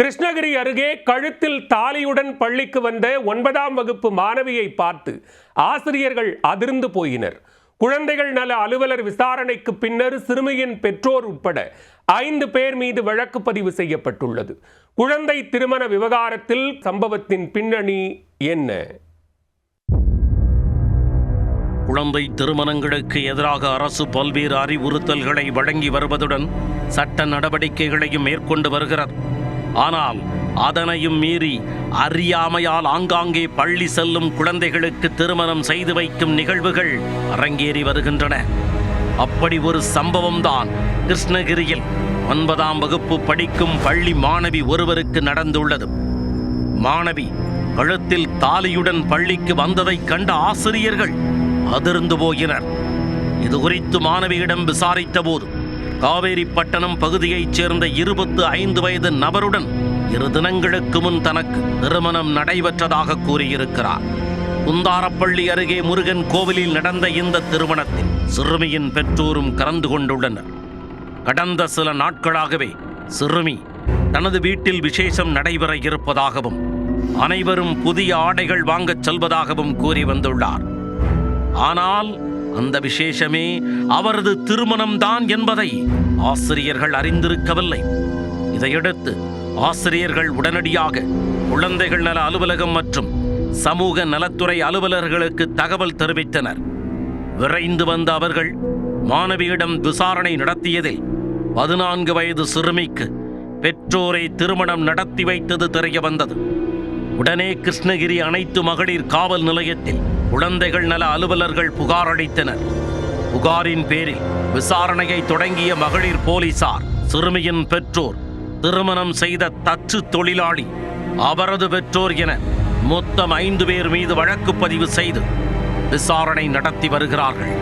கிருஷ்ணகிரி அருகே கழுத்தில் தாலியுடன் பள்ளிக்கு வந்த ஒன்பதாம் வகுப்பு மாணவியை பார்த்து ஆசிரியர்கள் அதிர்ந்து போயினர். குழந்தைகள் நல அலுவலர் விசாரணைக்கு பின்னர் சிறுமியின் பெற்றோர் உட்பட ஐந்து பேர் மீது வழக்கு பதிவு செய்யப்பட்டுள்ளது. குழந்தை திருமண விவகாரத்தில் சம்பவத்தின் பின்னணி என்ன? குழந்தை திருமணங்களுக்கு எதிராக அரசு பல்வேறு அறிவுறுத்தல்களை வழங்கி வருவதுடன் சட்ட நடவடிக்கைகளையும் மேற்கொண்டு வருகிறது ஆனால் அதனையும் மீறி அறியாமையால் ஆங்காங்கே பள்ளி செல்லும் குழந்தைகளுக்கு திருமணம் செய்து வைக்கும் நிகழ்வுகள் அரங்கேறி வருகின்றன. அப்படி ஒரு சம்பவம்தான் கிருஷ்ணகிரியில் ஒன்பதாம் வகுப்பு படிக்கும் பள்ளி மாணவி ஒருவருக்கு நடந்துள்ளது. மாணவி கழுத்தில் தாலியுடன் பள்ளிக்கு வந்ததைக் கண்ட ஆசிரியர்கள் அதிர்ந்து போயினர். இது குறித்து மாணவியிடம் விசாரித்த போது காவேரிப்பட்டணம் பகுதியைச் சேர்ந்த இருபத்து ஐந்து வயது நபருடன் இரு தினங்களுக்கு முன் தனக்கு திருமணம் நடைபெற்றதாக கூறியிருக்கிறார். குந்தாரப்பள்ளி அருகே முருகன் கோவிலில் நடந்த இந்த திருமணத்தில் சிறுமியின் பெற்றோரும் கலந்து கொண்டுள்ளனர். கடந்த சில நாட்களாகவே சிறுமி தனது வீட்டில் விசேஷம் நடைபெற இருப்பதாகவும் அனைவரும் புதிய ஆடைகள் வாங்கச் செல்வதாகவும் கூறி வந்துள்ளார். ஆனால் அந்த விசேஷமே அவரது திருமணம்தான் என்பதை ஆசிரியர்கள் அறிந்திருக்கவில்லை. இதையடுத்து ஆசிரியர்கள் உடனடியாக குழந்தைகள் நல அலுவலகம் மற்றும் சமூக நலத்துறை அலுவலர்களுக்கு தகவல் தெரிவித்தனர். விரைந்து வந்த அவர்கள் மாணவியிடம் விசாரணை நடத்தியதில் பதினான்கு வயது சிறுமிக்கு பெற்றோரை திருமணம் நடத்தி வைத்தது தெரிய வந்தது உடனே கிருஷ்ணகிரி அனைத்து மகளிர் காவல் நிலையத்தில் குழந்தைகள் நல அலுவலர்கள் புகார் அளித்தனர் புகாரின் பேரில் விசாரணையை தொடங்கிய மகளிர் போலீசார் சிறுமியின் பெற்றோர் திருமணம் செய்த தச்சு தொழிலாளி அவரது பெற்றோர் என மொத்தம் ஐந்து பேர் மீது வழக்கு பதிவு செய்து விசாரணை நடத்தி வருகிறார்கள்.